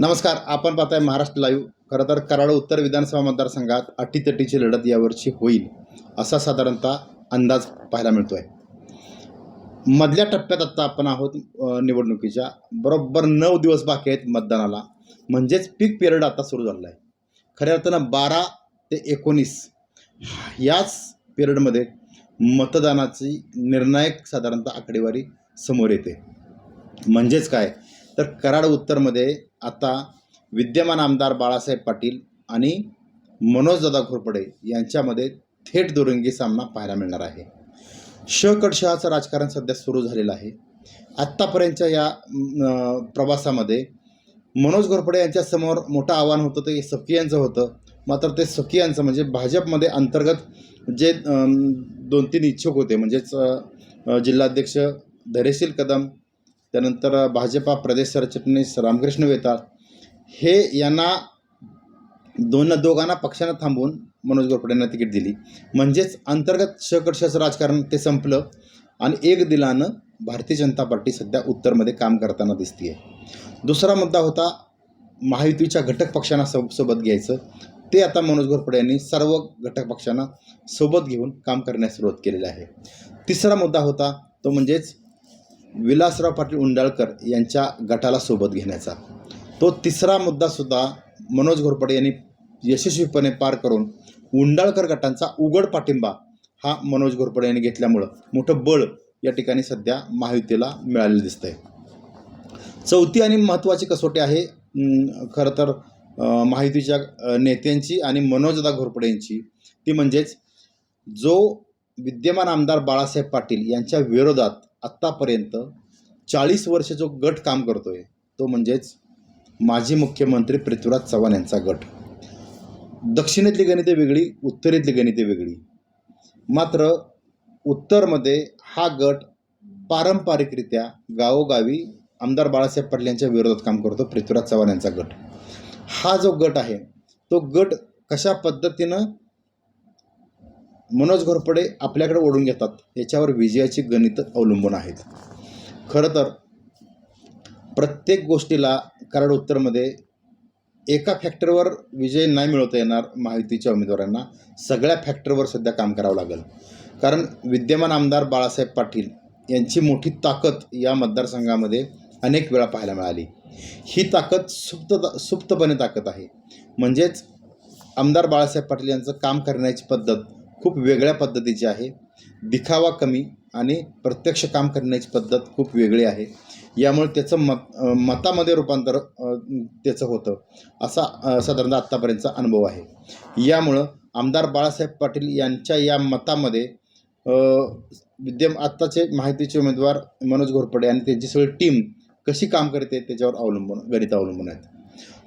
नमस्कार आपण पाहताय महाराष्ट्र लाईव्ह खरं तर कराड उत्तर विधानसभा मतदारसंघात अटीतटीची लढत यावर्षी होईल असा साधारणतः अंदाज पाहायला मिळतो आहे मधल्या टप्प्यात आत्ता आपण आहोत निवडणुकीच्या. बरोबर नऊ दिवस बाकी आहेत मतदानाला. म्हणजेच पीक पिरियड आता सुरू झालेला आहे खऱ्या अर्थानं बारा ते एकोणीस याच पिरियडमध्ये मतदानाची निर्णायक साधारणतः आकडेवारी समोर येते. म्हणजेच काय? तर कराड उत्तरमध्ये आता विद्यमान आमदार बाळासाहेब पाटील आणि मनोजदादा घोरपडे यांच्यामध्ये थेट दुरंगी सामना पाहायला मिळणार आहे. श कडशहाचं राजकारण सध्या सुरू झालेलं आहे. आत्तापर्यंतच्या या प्रवासामध्ये मनोज घोरपडे यांच्यासमोर मोठं आव्हान होतं ते सखियांचं होतं. मात्र ते सखियांचं म्हणजे भाजपमध्ये अंतर्गत जे दोन तीन इच्छुक होते म्हणजेच जिल्हाध्यक्ष धैर्यशील कदम त्यानंतर भाजपा प्रदेश सरचिटणीस रामकृष्ण वेताळ. हे यांना दोन दोघांना पक्षानं थांबवून मनोज गोरपडे यांना तिकीट दिली. म्हणजेच अंतर्गत शकर्षाचं राजकारण ते संपलं आणि एक दिलानं भारतीय जनता पार्टी सध्या उत्तरमध्ये काम करताना दिसते दुसरा मुद्दा होता महायुतीच्या घटक पक्षांना सो सोबत घ्यायचं. ते आता मनोज घोरपडे यांनी सर्व घटक पक्षांना सोबत घेऊन काम करण्यास सुरुवात केलेली आहे. तिसरा मुद्दा होता तो म्हणजेच विलासराव पाटील उंडाळकर यांच्या गटाला सोबत घेण्याचा. तो तिसरा मुद्दासुद्धा मनोज घोरपडे यांनी यशस्वीपणे पार करून उंडाळकर गटांचा उघड पाठिंबा हा मनोज घोरपडे यांनी घेतल्यामुळं मोठं बळ या ठिकाणी सध्या महायुतीला मिळालेलं दिसतंय. चौथी आणि महत्त्वाची कसोटी आहे खरं तर महायुतीच्या नेत्यांची आणि मनोजदा घोरपडे यांची. ती म्हणजेच जो विद्यमान आमदार बाळासाहेब पाटील यांच्या विरोधात आत्तापर्यंत चाळीस वर्ष जो गट काम करतो आहे तो म्हणजेच माजी मुख्यमंत्री पृथ्वीराज चव्हाण यांचा गट. दक्षिणेतली गणिते वेगळी उत्तरेतली गणिते वेगळी. मात्र उत्तरमध्ये हा गट पारंपरिकरित्या गावोगावी आमदार बाळासाहेब पाटील यांच्या विरोधात काम करतो पृथ्वीराज चव्हाण यांचा गट. हा जो गट आहे तो गट कशा पद्धतीनं मनोज घोरपडे आपल्याकडे ओढून घेतात. याच्यावर विजयाची गणितं अवलंबून आहेत. खरं तर प्रत्येक गोष्टीला कराड उत्तरमध्ये एका फॅक्टरवर विजय नाही मिळवता येणार महायुतीच्या उमेदवारांना. सगळ्या फॅक्टरवर सध्या काम करावं लागेल. कारण विद्यमान आमदार बाळासाहेब पाटील यांची मोठी ताकद या मतदारसंघामध्ये अनेक वेळा पाहायला मिळाली. ही ताकद सुप्त सुप्तपणे ताकद आहे. म्हणजेच आमदार बाळासाहेब पाटील यांचं काम करण्याची पद्धत खूप वेगळ्या पद्धतीची आहे. दिखावा कमी आणि प्रत्यक्ष काम करण्याची पद्धत खूप वेगळी आहे. यामुळे त्याचं मत मतामध्ये रूपांतर त्याचं होतं असा साधारणतः आत्तापर्यंतचा अनुभव आहे. यामुळं आमदार बाळासाहेब पाटील यांच्या या मतामध्ये विद्यम आत्ताचे माहितीचे उमेदवार मनोज घोरपडे आणि त्यांची सगळी टीम कशी काम करते त्याच्यावर अवलंबून गणित अवलंबून आहेत.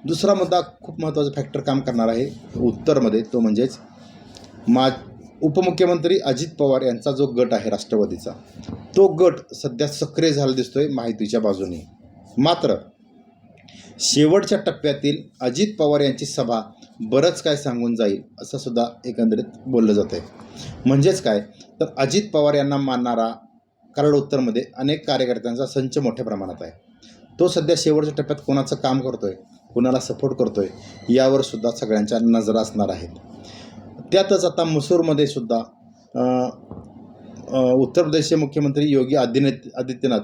दुसरा मुद्दा खूप महत्त्वाचा फॅक्टर काम करणार आहे उत्तरमध्ये तो म्हणजेच मा उपमुख्यमंत्री अजित पवार यांचा जो गट आहे राष्ट्रवादीचा तो गट सध्या सक्रिय झाला दिसतोय माहितीच्या बाजूने. मात्र शेवटच्या टप्प्यातील अजित पवार यांची सभा बरंच काय सांगून जाईल असं सुद्धा एकंदरीत बोललं जातं आहे म्हणजेच काय? तर अजित पवार यांना मानणारा कराड उत्तरमध्ये अनेक कार्यकर्त्यांचा संच मोठ्या प्रमाणात आहे. तो सध्या शेवटच्या टप्प्यात कोणाचं काम करतोय कोणाला सपोर्ट करतोय यावर सुद्धा सगळ्यांच्या नजरा असणार आहेत. त्यातच आता मसूरमध्ये सुद्धा उत्तर प्रदेशचे मुख्यमंत्री योगी आदित्य आदित्यनाथ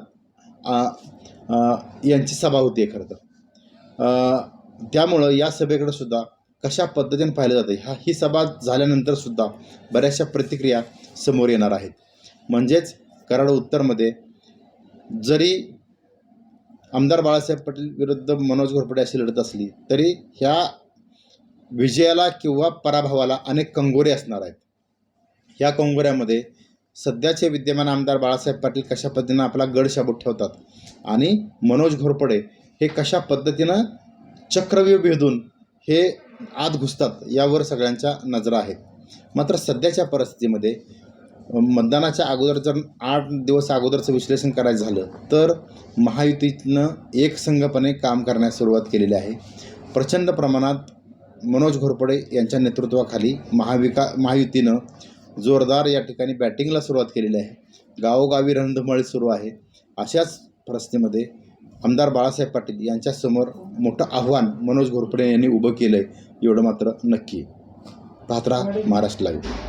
यांची सभा होती आहे खरं तर. त्यामुळं या सभेकडे सुद्धा कशा पद्धतीने पाहिलं जातं ह्या ही सभा झाल्यानंतर सुद्धा बऱ्याचशा प्रतिक्रिया समोर येणार आहेत. म्हणजेच कराड उत्तरमध्ये जरी आमदार बाळासाहेब पाटील विरुद्ध मनोज घोरपडे अशी लढत असली तरी ह्या विजयाला किंवा पराभवाला अनेक कंगोरे असणार आहेत. ह्या कंगोऱ्यामध्ये सध्याचे विद्यमान आमदार बाळासाहेब पाटील कशा पद्धतीनं आपला गड शाबूत ठेवतात आणि मनोज घोरपडे हे कशा पद्धतीनं चक्रव्यूह भेदून हे आत घुसतात यावर सगळ्यांच्या नजरा आहेत. मात्र सध्याच्या परिस्थितीमध्ये मतदानाच्या अगोदर जर आठ दिवस अगोदरचं विश्लेषण करायचं झालं तर महायुतीनं एकसंघपणे काम करण्यास सुरुवात केलेली आहे. प्रचंड प्रमाणात मनोज घोरपडे यांच्या नेतृत्वाखाली महाविका महायुतीनं जोरदार या ठिकाणी बॅटिंगला सुरुवात केलेली आहे. गावोगावी रणधुमाळी सुरू आहे. अशाच परिस्थितीमध्ये आमदार बाळासाहेब पाटील यांच्यासमोर मोठं आव्हान मनोज घोरपडे यांनी उभं केलं आहे एवढं मात्र नक्की. पाहत राहा महाराष्ट्र लाईव्ह.